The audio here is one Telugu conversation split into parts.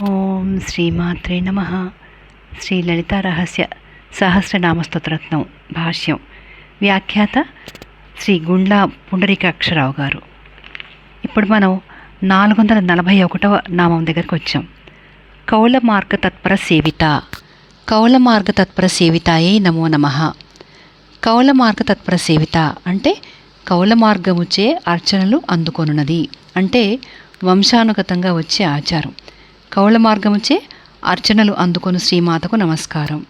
ఓం శ్రీమాత్రే నమ. శ్రీ లలిత రహస్య సహస్రనామస్తోత్రత్నం భాష్యం. వ్యాఖ్యాత శ్రీ గుండ్ల పుండరీకాక్షరావు గారు. ఇప్పుడు మనం నాలుగు వందల నలభై ఒకటవ నామం దగ్గరకు వచ్చాం. కౌల మార్గ తత్పర సేవిత. కౌల మార్గ తత్పర సేవితాయే నమో నమ. కౌల మార్గ తత్పర సేవిత అంటే కౌల మార్గముచే అర్చనలు అందుకొనున్నది. అంటే వంశానుగతంగా వచ్చే ఆచారం. కౌల మార్గముచే అర్చనలు అందుకొని శ్రీమాతకు నమస్కారం.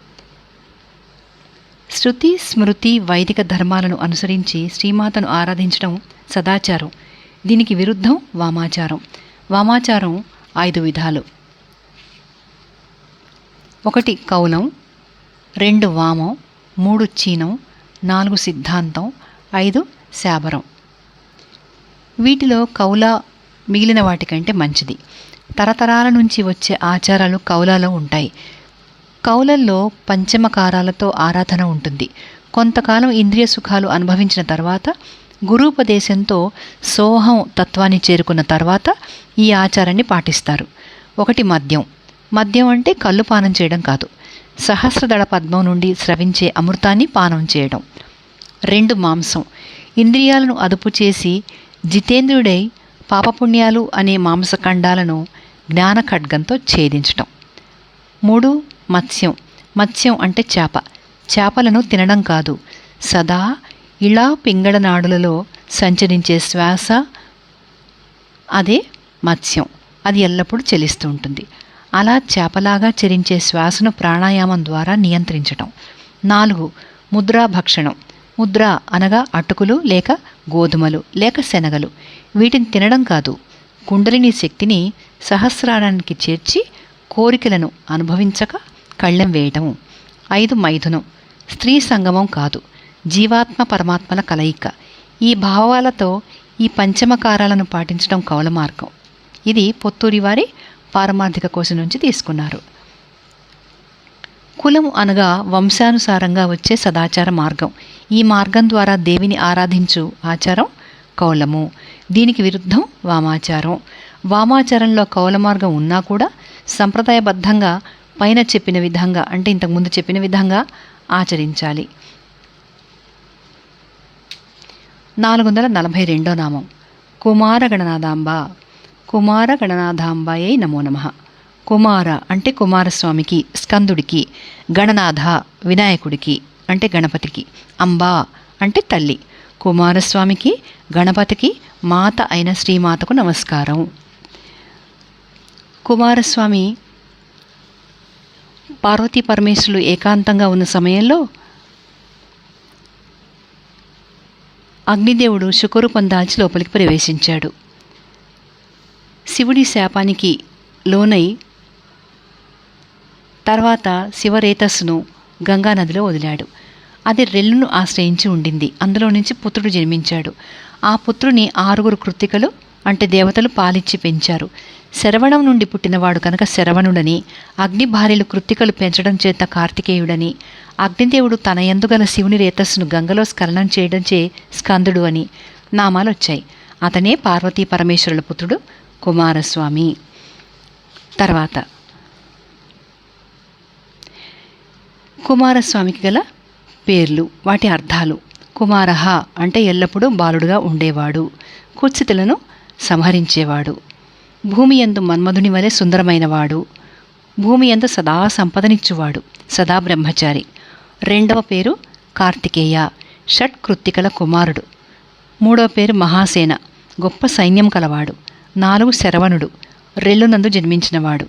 శృతి స్మృతి వైదిక ధర్మాలను అనుసరించి శ్రీమాతను ఆరాధించడం సదాచారం. దీనికి విరుద్ధం వామాచారం. వామాచారం ఐదు విధాలు. ఒకటి కౌలం రెండు వామం మూడు చీనం నాలుగు సిద్ధాంతం ఐదు శాబరం. వీటిలో కౌల మిగిలిన వాటికంటే మంచిది. తరతరాల నుంచి వచ్చే ఆచారాలు కౌలాలో ఉంటాయి. కౌలల్లో పంచమకారాలతో ఆరాధన ఉంటుంది. కొంతకాలం ఇంద్రియ సుఖాలు అనుభవించిన తర్వాత గురూపదేశంతో సోహం తత్వాన్ని చేరుకున్న తర్వాత ఈ ఆచారాన్ని పాటిస్తారు. ఒకటి మద్యం. మద్యం అంటే కళ్ళు పానం చేయడం కాదు. సహస్రదళ పద్మం నుండి స్రవించే అమృతాన్ని పానం చేయడం. రెండు మాంసం. ఇంద్రియాలను అదుపు చేసి జితేంద్రుడై పాపపుణ్యాలు అనే మాంసఖండాలను జ్ఞాన ఖడ్గంతో ఛేదించటం. మూడు మత్స్యం. మత్స్యం అంటే చేప. చేపలను తినడం కాదు. సదా ఇలా పింగళ నాడులలో సంచరించే శ్వాస అదే మత్స్యం. అది ఎల్లప్పుడూ చెలిస్తూ ఉంటుంది. అలా చేపలాగా చెరించే శ్వాసను ప్రాణాయామం ద్వారా నియంత్రించటం. నాలుగు ముద్రా భక్షణం. ముద్ర అనగా అటుకులు లేక గోధుమలు లేక శనగలు. వీటిని తినడం కాదు. కుండలిని శక్తిని సహస్రారానికి చేర్చి కోరికలను అనుభవించక కళ్ళెం వేయటం ఐదు మైథునం. స్త్రీ సంగమం కాదు. జీవాత్మ పరమాత్మల కలయిక. ఈ భావాలతో ఈ పంచమకారాలను పాటించడం కౌల మార్గం. ఇది పొత్తూరి వారి పారమార్థిక కోశం నుంచి తీసుకున్నారు. కులం అనగా వంశానుసారంగా వచ్చే సదాచార మార్గం. ఈ మార్గం ద్వారా దేవిని ఆరాధించు ఆచారం కౌలము. దీనికి విరుద్ధం వామాచారం. వామాచరణలో కౌల మార్గం ఉన్నా కూడా సంప్రదాయబద్ధంగా పైన చెప్పిన విధంగా అంటే ఇంతకుముందు చెప్పిన విధంగా ఆచరించాలి. నాలుగు వందల నలభై రెండో నామం. కుమార గణనాథాంబ కుమార గణనాథాంబాయే నమో నమ. కుమార అంటే కుమారస్వామికి స్కందుడికి గణనాథ వినాయకుడికి అంటే గణపతికి అంబా అంటే తల్లి. కుమారస్వామికి గణపతికి మాత అయిన శ్రీమాతకు నమస్కారం. కుమారస్వామి పార్వతీ పరమేశ్వరులు ఏకాంతంగా ఉన్న సమయంలో అగ్నిదేవుడు శుకరూపం దాల్చి లోపలికి ప్రవేశించాడు. శివుడి శాపానికి లోనై తర్వాత శివరేతస్సును గంగానదిలో వదిలాడు. అది రెల్లును ఆశ్రయించి ఉండింది. అందులో నుంచి పుత్రుడు జన్మించాడు. ఆ పుత్రుని ఆరుగురు కృత్తికలు అంటే దేవతలు పాలిచ్చి పెంచారు. శరవణం నుండి పుట్టినవాడు కనుక శరవణుడని అగ్ని భార్యలు కృత్తికలు పెంచడం చేత కార్తికేయుడని అగ్నిదేవుడు తన ఎందుగల శివుని రేతస్సును గంగలో స్ఖలనం చేయడం చే స్కందుడు అని నామాలు వచ్చాయి అతనే పార్వతీ పరమేశ్వరుల పుత్రుడు కుమారస్వామి. తర్వాత కుమారస్వామికి గల పేర్లు వాటి అర్థాలు. కుమారహ అంటే ఎల్లప్పుడూ బాలుడుగా ఉండేవాడు. కుత్సితులను సంహరించేవాడు. భూమి ఎందు మన్మధుని వలె సుందరమైనవాడు. భూమి ఎందు సదా సంపదనిచ్చువాడు సదా బ్రహ్మచారి. రెండవ పేరు కార్తికేయ షట్కృత్తికల కుమారుడు. మూడవ పేరు మహాసేన గొప్ప సైన్యం కలవాడు. నాలుగు శరవణుడు రెల్లునందు జన్మించినవాడు.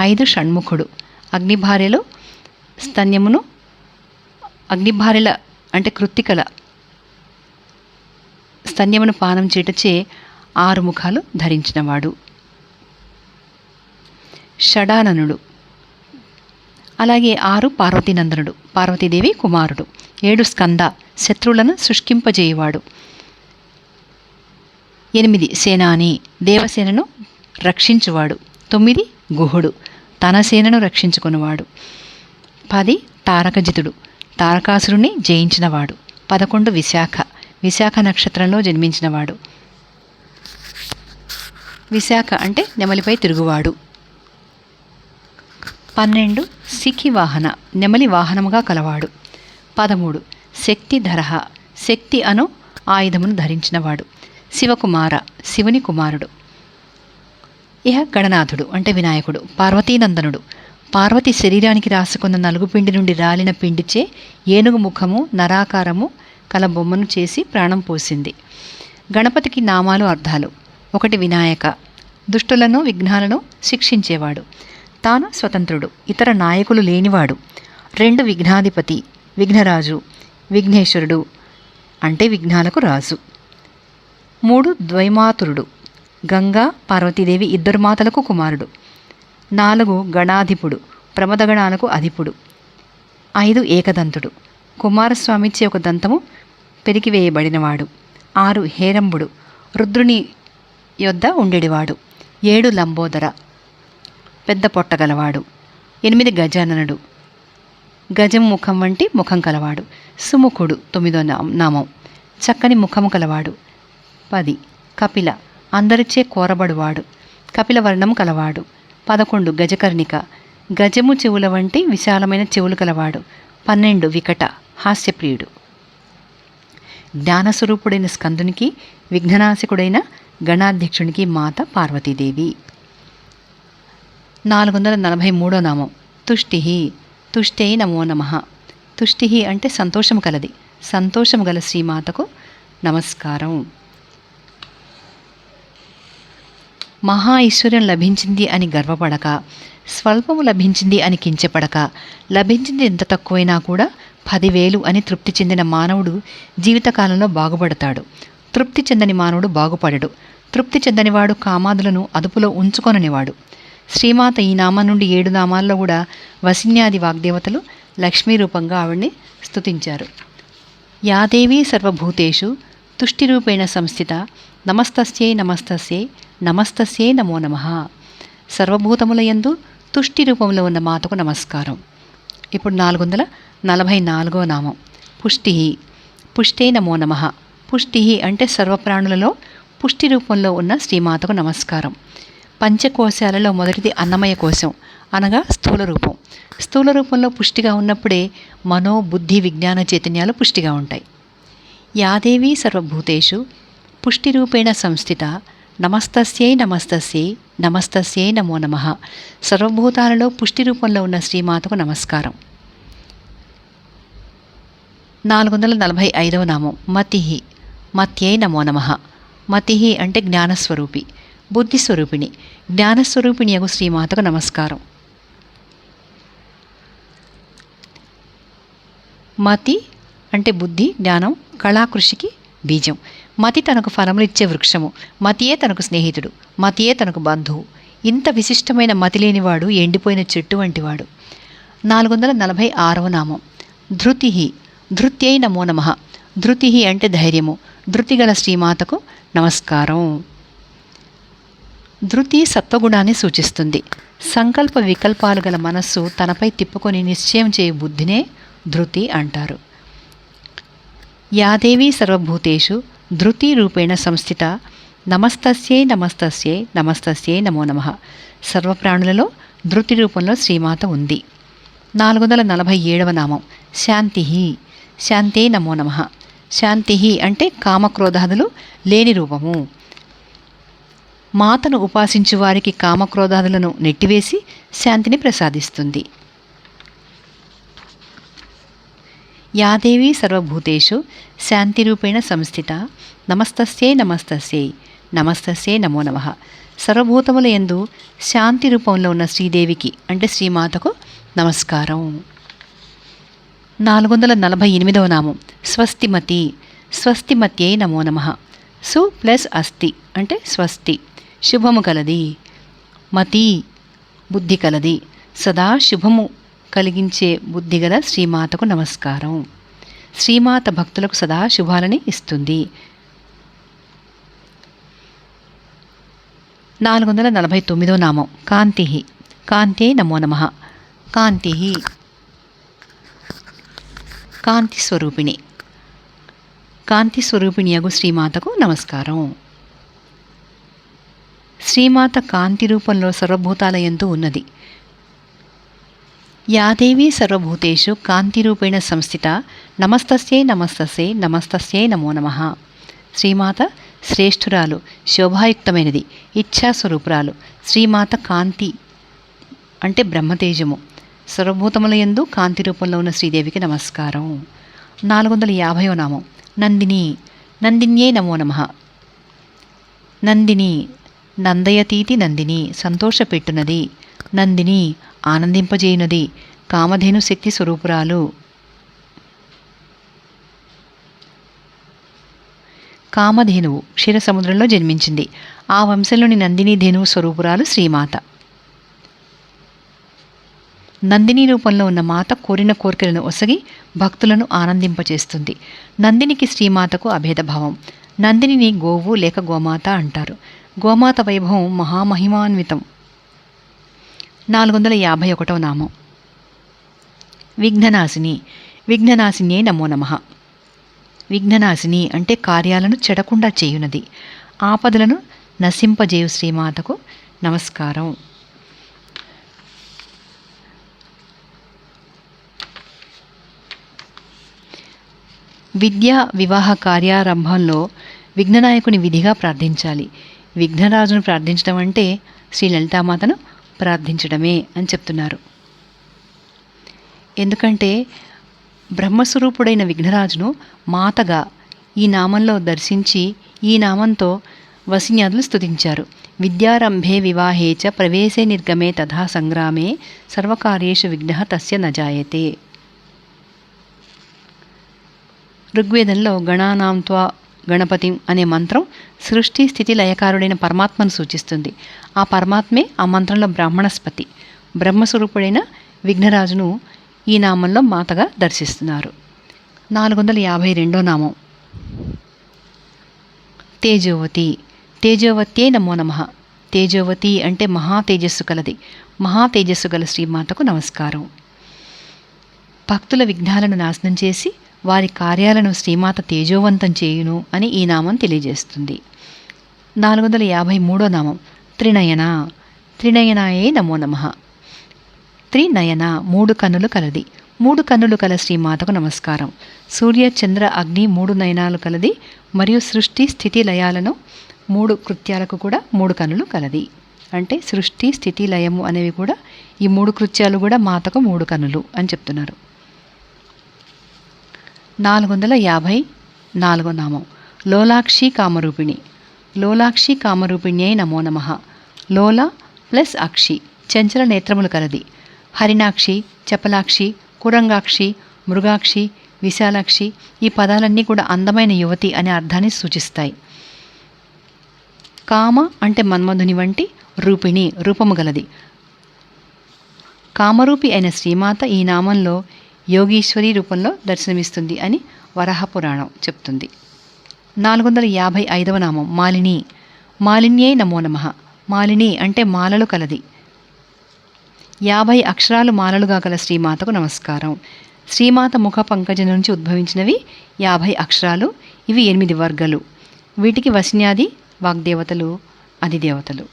ఐదు షణ్ముఖుడు. అగ్నిభార్యలో స్తన్యమును అగ్నిభార్యల అంటే కృత్తికల స్తన్యమును పానం చేటచే ఆరు ముఖాలు ధరించినవాడు. షడాననుడు. అలాగే ఆరు పార్వతీనందనుడు. పార్వతీదేవి కుమారుడు. ఏడు స్కంద శత్రువులను శుష్కింపజేయువాడు ఎనిమిది సేనాని దేవసేనను రక్షించువాడు. తొమ్మిది గుహుడు తన సేనను రక్షించుకునేవాడు. పది తారకజితుడు తారకాసురుణ్ణి జయించినవాడు. పదకొండు విశాఖ విశాఖ నక్షత్రంలో జన్మించినవాడు. విశాఖ అంటే నెమలిపై తిరుగువాడు. పన్నెండు సిఖి వాహన నెమలి వాహనముగా కలవాడు. పదమూడు శక్తి ధరహ శక్తి అను ఆయుధమును ధరించినవాడు. శివకుమార శివుని కుమారుడు. ఇహ గణనాథుడు అంటే వినాయకుడు పార్వతీనందనుడు. పార్వతి శరీరానికి రాసుకున్న నలుగు పిండి నుండి రాలిన పిండిచే ఏనుగు ముఖము నరాకారము కల బొమ్మను చేసి ప్రాణం పోసింది. గణపతికి నామాలు అర్థాలు. ఒకటి వినాయక. దుష్టులను విఘ్నాలను శిక్షించేవాడు. తాను స్వతంత్రుడు ఇతర నాయకులు లేనివాడు. రెండు విఘ్నాధిపతి విఘ్నరాజు విఘ్నేశ్వరుడు అంటే విఘ్నాలకు రాజు. మూడు ద్వైమాతురుడు. గంగా పార్వతీదేవి ఇద్దరు మాతలకు కుమారుడు. నాలుగు గణాధిపుడు ప్రమదగణాలకు అధిపుడు. ఐదు ఏకదంతుడు. కుమారస్వామిచ్చే ఒక దంతము పెరికివేయబడినవాడు ఆరు హేరంబుడు. రుద్రుని యొద్ద ఉండేవాడు ఏడు లంబోదర. పెద్ద పొట్టగలవాడు ఎనిమిది గజాననుడు. గజం ముఖం వంటి ముఖం కలవాడు. సుముఖుడు తొమ్మిదో నా- నామం. చక్కని ముఖము కలవాడు. పది. కపిల. అందరిచే కోరబడువాడు. కపిల వర్ణం కలవాడు. పదకొండు. గజకర్ణిక. గజము చెవుల వంటి విశాలమైన చెవులు కలవాడు. పన్నెండు. వికట. హాస్యప్రియుడు. జ్ఞానస్వరూపుడైన స్కందునికి విఘ్ననాశకుడైన గణాధ్యక్షునికి మాత పార్వతీదేవి. నాలుగు వందల నలభై మూడో నామం. తుష్టి. తుష్టై నమో నమ. తుష్టి అంటే సంతోషం కలది. సంతోషం గల శ్రీమాతకు నమస్కారం. మహా ఐశ్వర్యం లభించింది అని గర్వపడక స్వల్పము లభించింది అని కించపడక లభించింది ఎంత తక్కువైనా కూడా పదివేలు అని తృప్తి చెందిన మానవుడు జీవితకాలంలో బాగుపడతాడు. తృప్తి చెందని మానవుడు బాగుపడడు. తృప్తి చెందనివాడు కామాదులను అదుపులో ఉంచుకొననివాడు. శ్రీమాత ఈ నామం నుండి ఏడు నామాల్లో కూడా వసిన్యాది వాగ్దేవతలు లక్ష్మీ రూపంగా ఆవిడ్ని స్తుతించారు. యాదేవి సర్వభూతేషు తుష్టిరూపేణ సంస్థిత నమస్తస్యే నమస్తస్యే నమస్తస్యే నమో నమ. సర్వభూతములయందు తుష్టి రూపంలో ఉన్న మాతకు నమస్కారం. ఇప్పుడు నాలుగు వందల నలభై నాలుగో నామం. పుష్టి. పుష్టే నమో నమ. పుష్టి అంటే సర్వప్రాణులలో పుష్టి రూపంలో ఉన్న శ్రీమాతకు నమస్కారం. పంచకోశాలలో మొదటిది అన్నమయ కోశం అనగా స్థూల రూపం. స్థూల రూపంలో పుష్టిగా ఉన్నప్పుడే మనో బుద్ధి విజ్ఞాన చైతన్యాలు పుష్టిగా ఉంటాయి. యాదేవీ సర్వభూతేషు పుష్టిరూపేణ సంస్థిత నమస్తస్యై నమస్తస్యై నమస్తస్యై నమో నమ. సర్వభూతాలలో పుష్టి రూపంలో ఉన్న శ్రీమాతకు నమస్కారం. నాలుగు వందల నలభై ఐదవ నామం మతి మత్యై నమో నమ. మతి అంటే జ్ఞానస్వరూపి బుద్ధిస్వరూపిణి. జ్ఞానస్వరూపిణి యగు శ్రీమాతకు నమస్కారం. మతి అంటే బుద్ధి జ్ఞానం కళాకృషికి బీజం. మతి తనకు ఫలములిచ్చే వృక్షము. మతియే తనకు స్నేహితుడు. మతియే తనకు బంధువు. ఇంత విశిష్టమైన మతి లేనివాడు ఎండిపోయిన చెట్టు వంటివాడు. నాలుగు వందల నలభై ఆరవ నామం. ధృతి ధృత్యై నమో నమ. ధృతి అంటే ధైర్యము. ధృతిగల శ్రీమాతకు నమస్కారం. ధృతి సత్వగుణాన్ని సూచిస్తుంది. సంకల్ప వికల్పాలు గల మనస్సు తనపై తిప్పుకొని నిశ్చయం చేయు బుద్ధినే ధృతి అంటారు. యాదేవీ సర్వభూతేషు ధృతి రూపేణ సంస్థిత నమస్తస్యే నమస్తస్యే నమస్తస్యే నమో నమ. సర్వప్రాణులలో ధృతి రూపంలో శ్రీమాత ఉంది. నాలుగు వందల నలభై ఏడవ నామం శాంతి. శాంతే నమో నమ. శాంతి అంటే కామక్రోధాదులు లేని రూపము. మాతను ఉపాసించు వారికి కామక్రోధాదులను నెట్టివేసి శాంతిని ప్రసాదిస్తుంది. యాదేవీ సర్వభూతేషు శాంతిరూపేణ సంస్థిత నమస్తస్యే నమస్తస్యే నమస్తస్యే నమో నమ. సర్వభూతముల యందు శాంతి రూపంలో ఉన్న శ్రీదేవికి అంటే శ్రీమాతకు నమస్కారం. నాలుగు వందల నలభై ఎనిమిదవ నామం. స్వస్తిమతి. స్వస్తిమత్యై నమో నమ. సు ప్లస్ అస్తి అంటే స్వస్తి. శుభము కలది. మతి బుద్ధి కలది. సదా శుభము కలిగించే బుద్ధి గల శ్రీమాతకు నమస్కారం. శ్రీమాత భక్తులకు సదా శుభాలని ఇస్తుంది. నాలుగు వందల నలభై తొమ్మిదో నామం. కాంతి. కాంతే నమో నమ. కాంతి. కాంతి స్వరూపిణి. కాంతి స్వరూపిణి అగు శ్రీమాతకు నమస్కారం. శ్రీమాత కాంతి రూపంలో సర్వభూతాల ఎందు ఉన్నది. యాదేవీ సర్వభూతేషు కాంతిరూపేణ సంస్థిత నమస్తస్యే నమస్తస్యే నమస్తస్యే నమో నమ. శ్రీమాత శ్రేష్ఠురాలు శోభాయుక్తమైనది ఇచ్ఛాస్వరూపురాలు. శ్రీమాత కాంతి అంటే బ్రహ్మతేజము. సర్వభూతముల యందు కాంతి రూపంలో ఉన్న శ్రీదేవికి నమస్కారం. నాలుగు వందల యాభైవ నామం. నందిని నందిన్యే నమో నమ. నందిని నందయతీతి నందిని సంతోషపెట్టునది. నందిని ఆనందింపజేయునది. కామధేను శక్తి స్వరూపురాలు. కామధేనువు క్షీరసముద్రంలో జన్మించింది. ఆ వంశంలోని నందిని ధేనువు స్వరూపురాలు శ్రీమాత. నందిని రూపంలో ఉన్న మాత కోరిన కోరికలను ఒసగి భక్తులను ఆనందింపచేస్తుంది. నందినికి శ్రీమాతకు అభేదభావం. నందినిని గోవు లేక గోమాత అంటారు. గోమాత వైభవం మహామహిమాన్వితం. నాలుగు వందల యాభై ఒకటవ నామం. విఘ్ననాశిని. విఘ్ననాశినే నమో నమ. విఘ్ననాశిని అంటే కార్యాలను చెడకుండా చేయునది. ఆపదలను నశింపజేయు శ్రీమాతకు నమస్కారం. విద్యా వివాహ కార్యారంభంలో విఘ్ననాయకుని విధిగా ప్రార్థించాలి. విఘ్నరాజును ప్రార్థించడం అంటే శ్రీ లలితామాతను ప్రార్థించడమే అని చెప్తున్నారు. ఎందుకంటే బ్రహ్మస్వరూపుడైన విఘ్నరాజును మాతగా ఈ నామంలో దర్శించి ఈ నామంతో వసిన్యాదులు స్తుతించారు. విద్యారంభే వివాహే చ ప్రవేశే నిర్గమే తథా సంగ్రామే సర్వకార్యేషు విఘ్న తస్య నజాయతే. ఋగ్వేదంలో గణానాంత్వా గణపతి అనే మంత్రం సృష్టి స్థితి లయకారుడైన పరమాత్మను సూచిస్తుంది. ఆ పరమాత్మే ఆ మంత్రంలో బ్రాహ్మణస్పతి. బ్రహ్మస్వరూపుడైన విఘ్నరాజును ఈ నామంలో మాతగా దర్శిస్తున్నారు. నాలుగు వందల యాభై రెండో నామం. తేజోవతి. తేజోవత్యే నమో నమ. తేజోవతి అంటే మహా తేజస్సు కలది. మహా తేజస్సు గల శ్రీమాతకు నమస్కారం. భక్తుల విఘ్నాలను నాశనం చేసి వారి కార్యాలను శ్రీమాత తేజోవంతం చేయును అని ఈ నామం తెలియజేస్తుంది. నాలుగు వందల యాభై మూడో నామం. త్రినయన. త్రినయనాయే నమో నమ. త్రినయన మూడు కన్నులు కలది. మూడు కన్నులు కల శ్రీమాతకు నమస్కారం. సూర్య చంద్ర అగ్ని మూడు నయనాలు కలది మరియు సృష్టి స్థితి లయాలను మూడు కృత్యాలకు కూడా మూడు కన్నులు కలది. అంటే సృష్టి స్థితి లయము అనేవి కూడా ఈ మూడు కృత్యాలు కూడా మాతకు మూడు కన్నులు అని చెప్తున్నారు. నాలుగు వందల యాభై నాలుగో నామం లోలాక్షి కామరూపిణి. లోలాక్షి కామరూపిణ్యై నమో నమ. లోల ప్లస్ అక్షి చంచల నేత్రములు కలది. హరినాక్షి చపలాక్షి కురంగాక్షి మృగాక్షి విశాలాక్షి ఈ పదాలన్నీ కూడా అందమైన యువతి అనే అర్థాన్ని సూచిస్తాయి. కామ అంటే మన్మధుని వంటి రూపిణి రూపము గలది. కామరూపి అయిన శ్రీమాత ఈ నామంలో యోగీశ్వరి రూపంలో దర్శనమిస్తుంది అని వరాహ పురాణం చెప్తుంది. నాలుగు వందల యాభై ఐదవ నామం మాలిని. మాలిన్యే నమో నమ. మాలిని అంటే మాలలు కలది. యాభై అక్షరాలు మాలలుగా గల శ్రీమాతకు నమస్కారం. శ్రీమాత ముఖ పంకజం నుంచి ఉద్భవించినవి యాభై అక్షరాలు ఇవి ఎనిమిది వర్గాలు. వీటికి వసిన్యాది వాగ్దేవతలు అధిదేవతలు.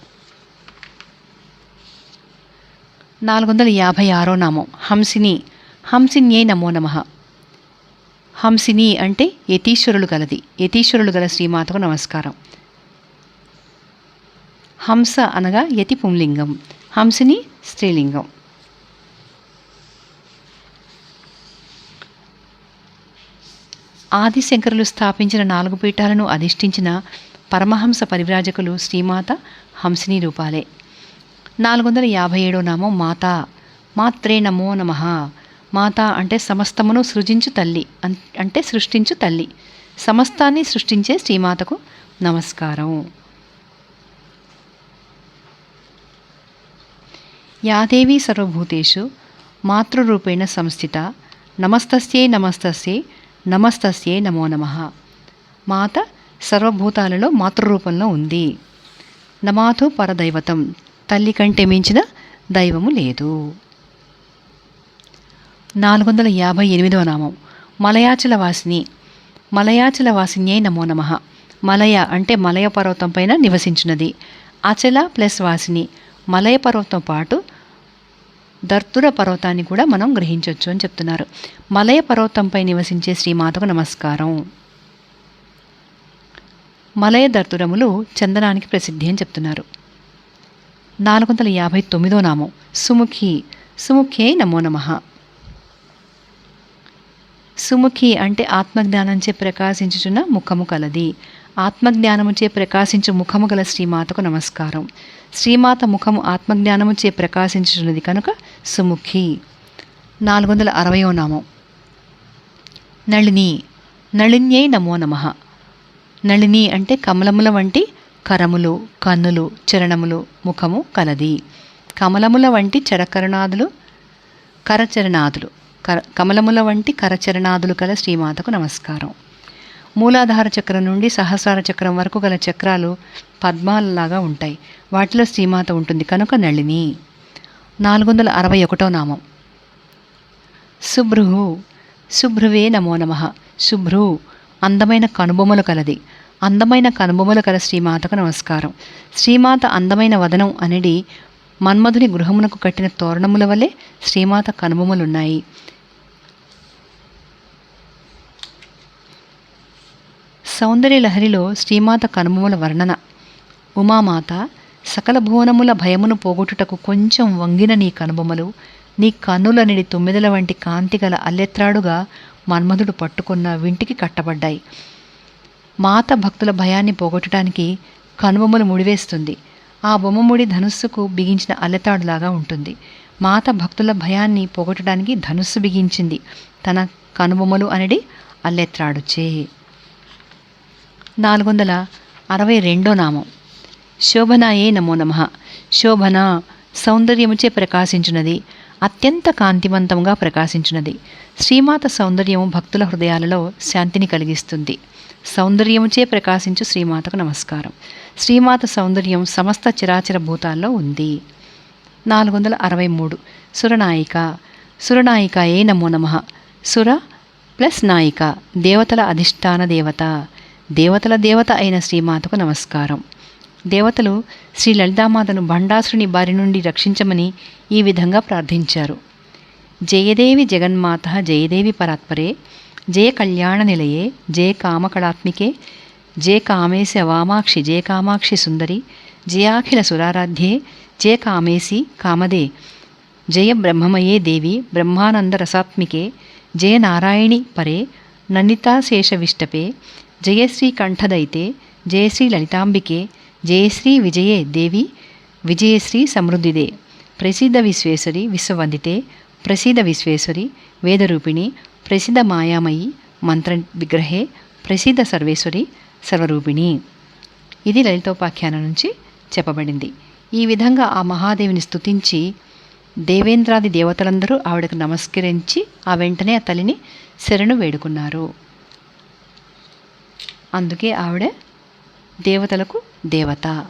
నాలుగు వందల యాభై ఆరో నామం హంసిని. హంసిన్యే నమో నమ. హంసిని అంటే యతీశ్వరులు గలది. యతీశ్వరులు గల శ్రీమాతకు నమస్కారం. హంస అనగా యతి పుంలింగం. హంసిని స్త్రీలింగం. ఆదిశంకరులు స్థాపించిన నాలుగు పీఠాలను అధిష్ఠించిన పరమహంస పరివ్రాజకులు శ్రీమాత హంసిని రూపాలే. నాలుగు వందల యాభై ఏడో నామం మాతా. మాత్రే నమో నమ. మాత అంటే సమస్తమును సృజించు తల్లి అంటే సృష్టించు తల్లి. సమస్తాన్ని సృష్టించే శ్రీమాతకు నమస్కారం. యాదేవి సర్వభూతేషు మాతృరూపేణ సంస్థిత నమస్తస్యై నమస్తస్యే నమస్తస్యై నమో నమ. మాత సర్వభూతాలలో మాతృరూపంలో ఉంది. నమాతు పరదైవతం తల్లి కంటే మించిన దైవము లేదు. నాలుగు వందల యాభై ఎనిమిదవ నామం. మలయాచల వాసిని మలయాచల వాసిన్యై నమో నమ. మలయ అంటే మలయ పర్వతం పైన నివసించినది. అచల ప్లస్ వాసిని మలయ పర్వతం పాటు దర్తుర పర్వతాన్ని కూడా మనం గ్రహించవచ్చు అని చెప్తున్నారు. మలయ పర్వతంపై నివసించే శ్రీమాతకు నమస్కారం. మలయ దర్తురములు చందనానికి ప్రసిద్ధి అని చెప్తున్నారు. నాలుగు వందల యాభై తొమ్మిదో నామం. సుముఖి సుముఖే నమో నమ. సుముఖి అంటే ఆత్మజ్ఞానంచే ప్రకాశించుచున్న ముఖము కలది. ఆత్మజ్ఞానముచే ప్రకాశించు ముఖము గల శ్రీమాతకు నమస్కారం. శ్రీమాత ముఖము ఆత్మజ్ఞానముచే ప్రకాశించుచున్నది కనుక సుముఖి. నాలుగు వందల అరవయో నామం. నళిని. నళిన్యై నమో నమ. నళిని అంటే కమలముల వంటి కరములు కన్నులు చరణములు ముఖము కలది. కమలముల వంటి చరకరణాదులు కరచరణాదులు. కమలముల వంటి కరచరణాదులు కల శ్రీమాతకు నమస్కారం. మూలాధార చక్రం నుండి సహస్రార చక్రం వరకు గల చక్రాలు పద్మాలలాగా ఉంటాయి. వాటిలో శ్రీమాత ఉంటుంది కనుక నళిని. నాలుగు వందల అరవై ఒకటో నామం. శుభ్రు శుభ్రువే నమో నమ. శుభ్రు అందమైన కనుబొమ్మలు కలది. అందమైన కనుబొమ్మలు కల శ్రీమాతకు నమస్కారం. శ్రీమాత అందమైన వదనం అనేది మన్మధుని గృహమునకు కట్టిన తోరణముల వలె శ్రీమాత కనుబొమ్మలున్నాయి సౌందర్య లహరిలో శ్రీమాత కనుమముల వర్ణన. ఉమామాత సకల భువనముల భయమును పోగొట్టుటకు కొంచెం వంగిన నీ కనుబొమ్మలు నీ కన్నులనిడి తొమ్మిదల వంటి కాంతిగల అల్లెత్రాడుగా మన్మధుడు పట్టుకున్న వింటికి కట్టబడ్డాయి. మాత భక్తుల భయాన్ని పోగొట్టడానికి కనుబొమ్మలు ముడివేస్తుంది. ఆ బొమ్మ ముడి ధనుస్సుకు బిగించిన అల్లెతాడులాగా ఉంటుంది. మాత భక్తుల భయాన్ని పోగొట్టడానికి ధనుస్సు బిగించింది తన కనుబొమ్మలు అనేది అల్లెత్రాడుచే. నాలుగు వందల అరవై రెండో నామం. శోభనాయే నమో నమ. శోభన సౌందర్యముచే ప్రకాశించినది. అత్యంత కాంతివంతంగా ప్రకాశించినది. శ్రీమాత సౌందర్యము భక్తుల హృదయాలలో శాంతిని కలిగిస్తుంది. సౌందర్యముచే ప్రకాశించు శ్రీమాతకు నమస్కారం. శ్రీమాత సౌందర్యం సమస్త చిరాచర భూతాల్లో ఉంది. నాలుగు వందల అరవై మూడు. సురనాయిక. సురనాయిక ఏ నమో నమ. సుర ప్లస్ నాయిక. దేవతల అధిష్టాన దేవత. దేవతల దేవత అయిన శ్రీమాతకు నమస్కారం. దేవతలు శ్రీ లలితామాతను భండాసురుని బారి నుండి రక్షించమని ఈ విధంగా ప్రార్థించారు. జయదేవి జగన్మాత జయదేవి పరాత్పరే జయ కళ్యాణ నిలయే జయ కామకళాత్మికే జయ కామేశ వామాక్షి జయ కామాక్షి సుందరి జయాఖిల సురారాధ్యే జయ కామేశి కామదే జయ బ్రహ్మమయే దేవి బ్రహ్మానంద రసాత్మికే జయ నారాయణి పరే నన్నితాశేష విష్టపే జయశ్రీ కంఠదైతే జయశ్రీ లలితాంబికే జయశ్రీ విజయే దేవి విజయశ్రీ సమృద్ధిదే. ప్రసిద్ధ విశ్వేశ్వరి విశ్వవందితే ప్రసిద్ధ విశ్వేశ్వరి వేదరూపిణి ప్రసిద్ధ మాయామయి మంత్ర విగ్రహే ప్రసిద్ధ సర్వేశ్వరి సర్వరూపిణి. ఇది లలితోపాఖ్యానం నుంచి చెప్పబడింది. ఈ విధంగా ఆ మహాదేవిని స్తుతించి దేవేంద్రాది దేవతలందరూ ఆవిడకు నమస్కరించి ఆ వెంటనే ఆ తల్లిని శరణు వేడుకున్నారు. అందుకే ఆవిడ దేవతలకు దేవత.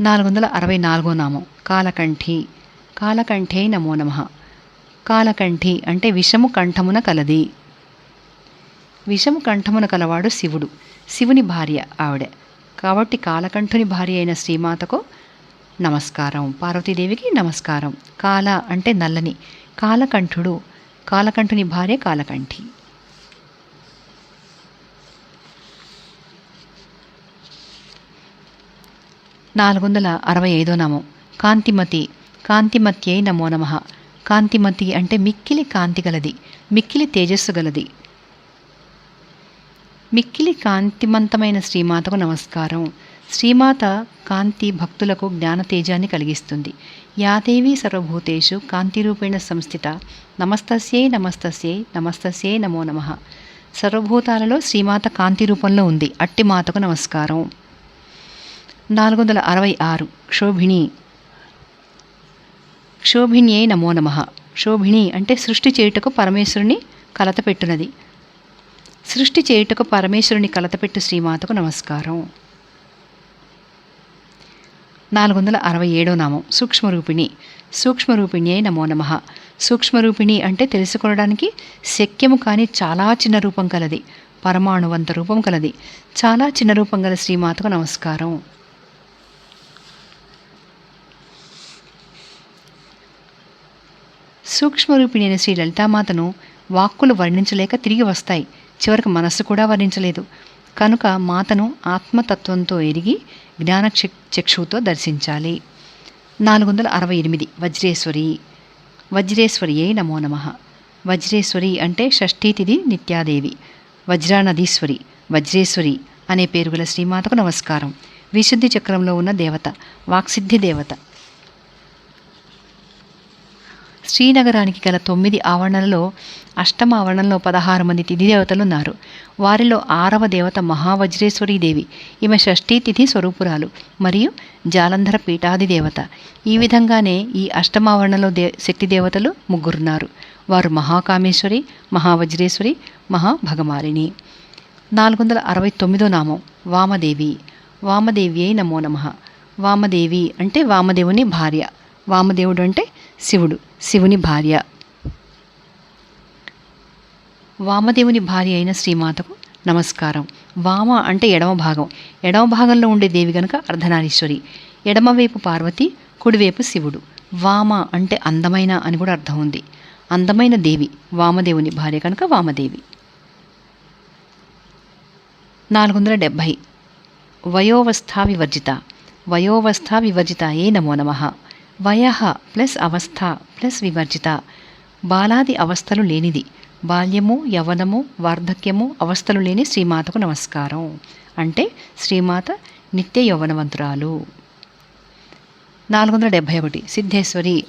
నాలుగు వందల అరవై నాలుగో నామం కాలకంఠి. కాలకంఠే నమో నమ. కాలకంఠి అంటే విషము కంఠమున కలది. విషము కంఠమున కలవాడు శివుడు. శివుని భార్య ఆవిడ. కాబట్టి కాలకంఠుని భార్య అయిన శ్రీమాతకు నమస్కారం. పార్వతీదేవికి నమస్కారం. కాల అంటే నల్లని. కాలకంఠుడు. కాలకంఠుని భార్య కాలకంఠి. నాలుగు వందల అరవై ఐదో నామం. కాంతిమతి కాంతిమత్యై నమో నమ. కాంతిమతి అంటే మిక్కిలి కాంతి గలది మిక్కిలి తేజస్సు గలది. మిక్కిలి కాంతిమంతమైన శ్రీమాతకు నమస్కారం. శ్రీమాత కాంతి భక్తులకు జ్ఞాన తేజాన్ని కలిగిస్తుంది. యాదేవి సర్వభూతేషు కాంతిరూపేణ సంస్థిత. నమస్తస్యై నమస్తస్యై నమస్తస్యై నమో నమ. సర్వభూతాలలో శ్రీమాత కాంతి రూపంలో ఉంది. అట్టి మాతకు నమస్కారం. నాలుగు వందల అరవై ఆరు. క్షోభిణి. క్షోభిణ్యే నమో నమ. క్షోభిణి అంటే సృష్టి చేయుటకు పరమేశ్వరుని కలతపెట్టునది సృష్టి చేయుటకు పరమేశ్వరుని కలతపెట్టు శ్రీమాతకు నమస్కారం. నాలుగు వందల అరవై ఏడో నామం. సూక్ష్మరూపిణి. సూక్ష్మరూపిణ్యే నమో నమ. సూక్ష్మరూపిణి అంటే తెలుసుకోవడానికి శక్యము కానీ చాలా చిన్న రూపం కలది. పరమాణువంత రూపం కలది. చాలా చిన్న రూపం గల శ్రీమాతకు నమస్కారం. సూక్ష్మరూపిణైన శ్రీ లలితామాతను వాక్కులు వర్ణించలేక తిరిగి వస్తాయి. చివరికి మనస్సు కూడా వర్ణించలేదు. కనుక మాతను ఆత్మతత్వంతో ఎరిగి జ్ఞాన చక్షువుతో దర్శించాలి. నాలుగు వందల అరవై ఎనిమిది వజ్రేశ్వరి. వజ్రేశ్వరి అయి నమో నమ. వజ్రేశ్వరి అంటే షష్ఠీతిథి నిత్యాదేవి. వజ్రానదీశ్వరి వజ్రేశ్వరి అనే పేరు గల శ్రీమాతకు నమస్కారం. విశుద్ధి చక్రంలో ఉన్న దేవత వాక్సిద్ధి దేవత. శ్రీనగరానికి గల తొమ్మిది ఆవరణలలో అష్టమ ఆవరణలో పదహారు మంది తిథి దేవతలు ఉన్నారు వారిలో ఆరవ దేవత మహావజ్రేశ్వరీ దేవి ఈమె షష్ఠీ తిథి స్వరూపురాలు మరియు జాలంధర పీఠాది దేవత. ఈ విధంగానే ఈ అష్టమావరణలో దే శక్తి దేవతలు ముగ్గురున్నారు. వారు మహాకామేశ్వరి మహావజ్రేశ్వరి మహాభగమాలిని. నాలుగు వందల అరవై తొమ్మిదో నామం వామదేవి. వామదేవి అయి నమో నమ. వామదేవి అంటే వామదేవుని భార్య. వామదేవుడు అంటే శివుడు శివుని భార్య. వామదేవుని భార్య అయిన శ్రీమాతకు నమస్కారం. వామ అంటే ఎడమ భాగం. ఎడమ భాగంలో ఉండే దేవి గనుక అర్ధనారీశ్వరి. ఎడమవైపు పార్వతి కుడివైపు శివుడు. వామ అంటే అందమైన అని కూడా అర్థం ఉంది. అందమైన దేవి వామదేవుని భార్య కనుక వామదేవి. నాలుగు వందల డెబ్భై. వయోవస్థా వివర్జిత. వయోవస్థా వివర్జిత ఏ నమో నమః. వయ ప్లస్ అవస్థ ప్లస్ వివర్జిత బాలాది అవస్థలు లేనిది. బాల్యము యవనము వార్ధక్యము అవస్థలు లేని శ్రీమాతకు నమస్కారం. అంటే శ్రీమాత నిత్య యౌవనవంతురాలు. నాలుగు వందల డెబ్భై ఒకటి సిద్ధేశ్వరి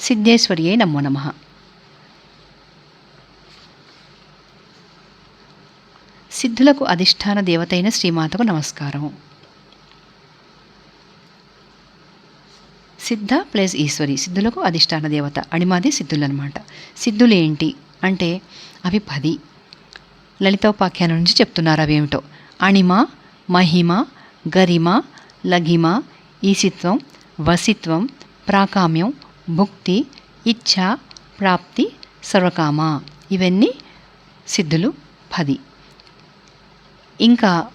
సిద్ధేశ్వరియే నమో నమ. సిద్ధులకు అధిష్టాన దేవతైన శ్రీమాతకు నమస్కారం. సిద్ధ ప్లస్ ఈశ్వరి సిద్ధులకు అధిష్టాన దేవత అణిమాది సిద్ధులు అనమాట సిద్ధులు ఏంటి అంటే అవి పది. లలితోపాఖ్యానం నుంచి చెప్తున్నారు అవేమిటో. అణిమ మహిమ గరిమ లఘిమ ఈసిత్వం వసిత్వం ప్రాకామ్యం భుక్తి ఇచ్ఛ ప్రాప్తి సర్వకామ. ఇవన్నీ సిద్ధులు పది. ఇంకా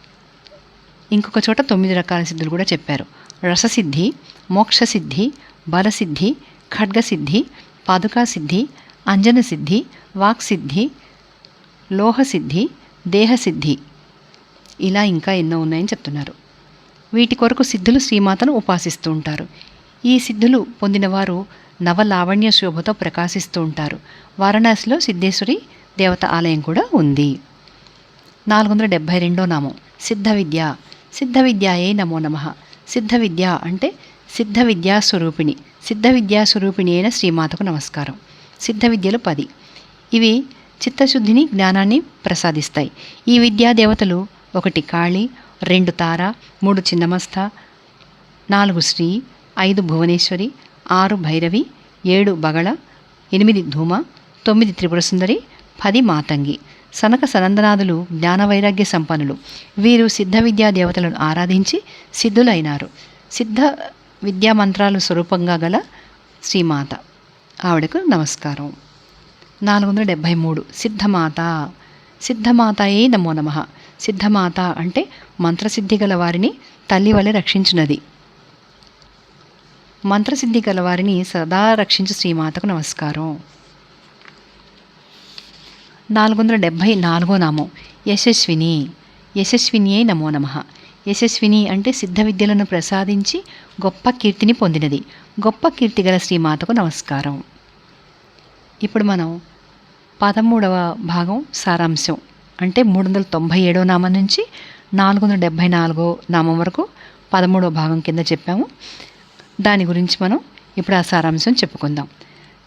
ఇంకొక చోట తొమ్మిది రకాల సిద్ధులు కూడా చెప్పారు. రససిద్ధి మోక్షసిద్ధి బలసిద్ధి ఖడ్గసిద్ధి పాదుకాసిద్ధి అంజనసిద్ధి వాక్సిద్ధి లోహసిద్ధి దేహసిద్ధి. ఇలా ఇంకా ఎన్నో ఉన్నాయని చెప్తున్నారు. వీటి కొరకు సిద్ధులు శ్రీమాతను ఉపాసిస్తూ ఉంటారు. ఈ సిద్ధులు పొందినవారు నవలావణ్య శోభతో ప్రకాశిస్తూ ఉంటారు. వారణాసిలో సిద్ధేశ్వరి దేవత ఆలయం కూడా ఉంది. నాలుగు వందల డెబ్భై రెండో నామం. సిద్ధ విద్య. సిద్ధ విద్యాయే నమో నమ. సిద్ధ విద్య అంటే సిద్ధ విద్యా స్వరూపిణి సిద్ధ విద్యా స్వరూపిణి అయిన శ్రీమాతకు నమస్కారం. సిద్ధ విద్యలు పది. ఇవి చిత్తశుద్ధిని జ్ఞానాన్ని ప్రసాదిస్తాయి. ఈ విద్యా దేవతలు ఒకటి కాళి రెండు తార మూడు చిన్నమస్త నాలుగు శ్రీ ఐదు భువనేశ్వరి ఆరు భైరవి ఏడు బగళ ఎనిమిది ధూమ తొమ్మిది త్రిపుర సుందరి పది మాతంగి. సనక సనందనాథులు జ్ఞానవైరాగ్య సంపన్నులు. వీరు సిద్ధ విద్యా దేవతలను ఆరాధించి సిద్ధులైనారు. సిద్ధ విద్యా మంత్రాలు స్వరూపంగా గల శ్రీమాత. ఆవిడకు నమస్కారం. నాలుగు వందల డెబ్భై మూడు. సిద్ధమాత. సిద్ధమాతయే నమో నమ. సిద్ధమాత అంటే మంత్రసిద్ధి గల వారిని తల్లి వలె రక్షించినది. మంత్రసిద్ధి గల వారిని సదా రక్షించు శ్రీమాతకు నమస్కారం. నాలుగు వందల డెబ్భై నాలుగో నామం. యశస్విని. యశస్వినియే నమో నమ. యశస్విని అంటే సిద్ధ విద్యలను ప్రసాదించి గొప్ప కీర్తిని పొందినది. గొప్ప కీర్తి గల శ్రీమాతకు నమస్కారం. ఇప్పుడు మనం పదమూడవ భాగం సారాంశం. అంటే మూడు వందల తొంభై ఏడవ నామం నుంచి నాలుగు వందల డెబ్భై నాలుగో నామం వరకు పదమూడవ భాగం కింద చెప్పాము. దాని గురించి మనం ఇప్పుడు ఆ సారాంశం చెప్పుకుందాం.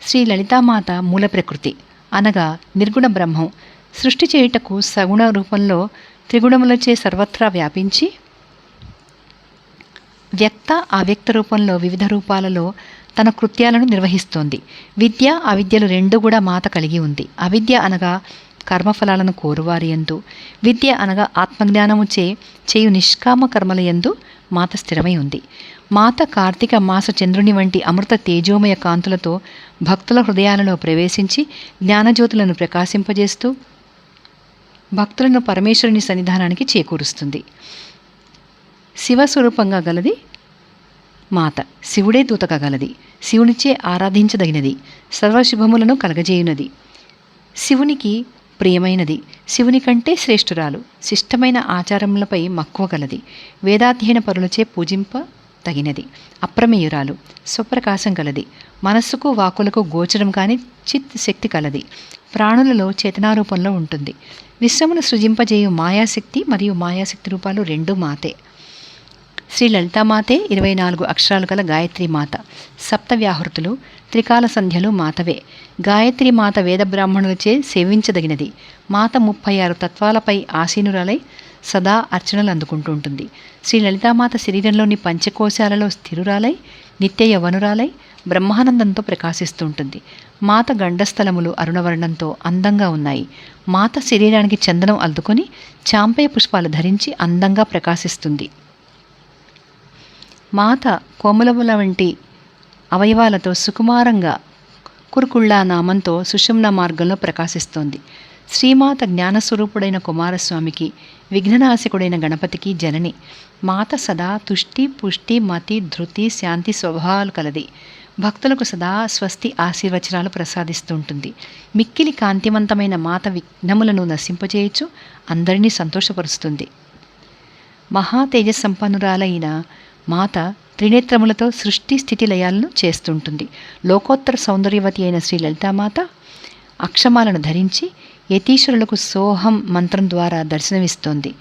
శ్రీ లలితామాత మూల ప్రకృతి. అనగా నిర్గుణ బ్రహ్మం. సృష్టి చేయుటకు సగుణ రూపంలో త్రిగుణములచే సర్వత్రా వ్యాపించి వ్యక్త అవ్యక్త రూపంలో వివిధ రూపాలలో తన కృత్యాలను నిర్వహిస్తోంది. విద్య అవిద్యలు రెండు కూడా మాత కలిగి ఉంది. అవిద్య అనగా కర్మఫలాలను కోరువారి ఎందు విద్య అనగా ఆత్మజ్ఞానము చే చేయు నిష్కామ కర్మల ఎందు మాత స్థిరమై ఉంది. మాత కార్తీక మాస చంద్రుని వంటి అమృత తేజోమయ కాంతులతో భక్తుల హృదయాలలో ప్రవేశించి జ్ఞానజ్యోతులను ప్రకాశింపజేస్తూ భక్తులను పరమేశ్వరుని సన్నిధానానికి చేకూరుస్తుంది. శివస్వరూపంగా గలది మాత. శివుడే దూతకగలది శివునిచే ఆరాధించదగినది. సర్వశుభములను కలగజేయునది. శివునికి ప్రియమైనది. శివుని కంటే శ్రేష్ఠురాలు. శిష్టమైన ఆచారములపై మక్కువ గలది. వేదాధ్యయన పరులచే పూజింప తగినది. అప్రమేయురాలు. స్వప్రకాశం కలది మనస్సుకు వాకులకు గోచరం కాని చిత్ శక్తి కలది. ప్రాణులలో చేతనారూపంలో ఉంటుంది. విశ్వమును సృజింపజేయు మాయాశక్తి మరియు మాయాశక్తి రూపాలు రెండు మాతే. శ్రీ లలితామాతే ఇరవై నాలుగు అక్షరాలు గల గాయత్రి మాత. సప్త వ్యాహృతులు త్రికాల సంధ్యలు మాతవే. గాయత్రి మాత వేద బ్రాహ్మణులచే సేవించదగినది. మాత ముప్పై ఆరు తత్వాలపై ఆసీనురాలై సదా అర్చనలు అందుకుంటూ ఉంటుంది. శ్రీ లలితామాత శరీరంలోని పంచకోశాలలో స్థిరురాలై నిత్య యవనురాలై బ్రహ్మానందంతో ప్రకాశిస్తూ ఉంటుంది. మాత గండస్థలములు అరుణవర్ణంతో అందంగా ఉన్నాయి. మాత శరీరానికి చందనం అల్దుకొని చాంపయ పుష్పాలు ధరించి అందంగా ప్రకాశిస్తుంది. మాత కోమలముల వంటి అవయవాలతో సుకుమారంగా కురుకుళ్ళా నామంతో సుషుమ్న మార్గంలో ప్రకాశిస్తోంది. శ్రీమాత జ్ఞానస్వరూపుడైన కుమారస్వామికి విఘ్ననాశకుడైన గణపతికి జనని. మాత సదా తుష్టి పుష్టి మతి ధృతి శాంతి స్వభావాలు కలది. భక్తులకు సదా స్వస్తి ఆశీర్వచనాలు ప్రసాదిస్తూ ఉంటుంది. మిక్కిలి కాంతివంతమైన మాత విఘ్నములను నశింపజేయచ్చు అందరినీ సంతోషపరుస్తుంది. మహా తేజసంపన్నురాలైన మాత త్రినేత్రములతో సృష్టి స్థితి లయాలను చేస్తుంటుంది. లోకోత్తర సౌందర్యవతి అయిన శ్రీ లలితామాత అక్షమాలను ధరించి యతీశ్వరులకు సోహం మంత్రం ద్వారా దర్శనమిస్తోంది.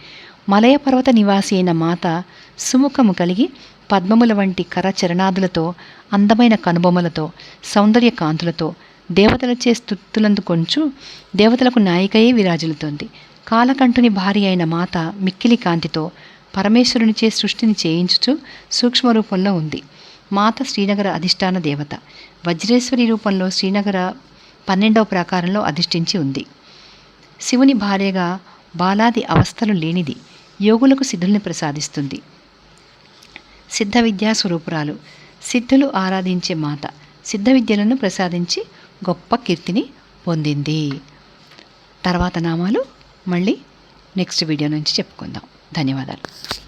మలయ పర్వత నివాసి అయిన మాత సుముఖము కలిగి పద్మముల వంటి కరచరణాదులతో అందమైన కనుబొమ్మలతో సౌందర్య కాంతులతో దేవతలచే స్థుతులందుకొంచు దేవతలకు నాయికయే విరాజిల్లుతోంది. కాలకంఠుని భార్య అయిన మాత మిక్కిలి కాంతితో పరమేశ్వరునిచే సృష్టిని చేయించుచు సూక్ష్మ రూపంలో ఉంది. మాత శ్రీనగర అధిష్టాన దేవత. వజ్రేశ్వరి రూపంలో శ్రీనగర పన్నెండవ ప్రాకారంలో అధిష్ఠించి ఉంది. శివుని భార్యగా బాలాది అవస్థలు లేనిది యోగులకు సిద్ధుల్ని ప్రసాదిస్తుంది. సిద్ధ విద్యా స్వరూపురాలు సిద్ధులు ఆరాధించే మాత సిద్ధ విద్యలను ప్రసాదించి గొప్ప కీర్తిని పొందింది. తర్వాత నామాలు మళ్ళీ నెక్స్ట్ వీడియో నుంచి చెప్పుకుందాం. ధన్యవాదాలు.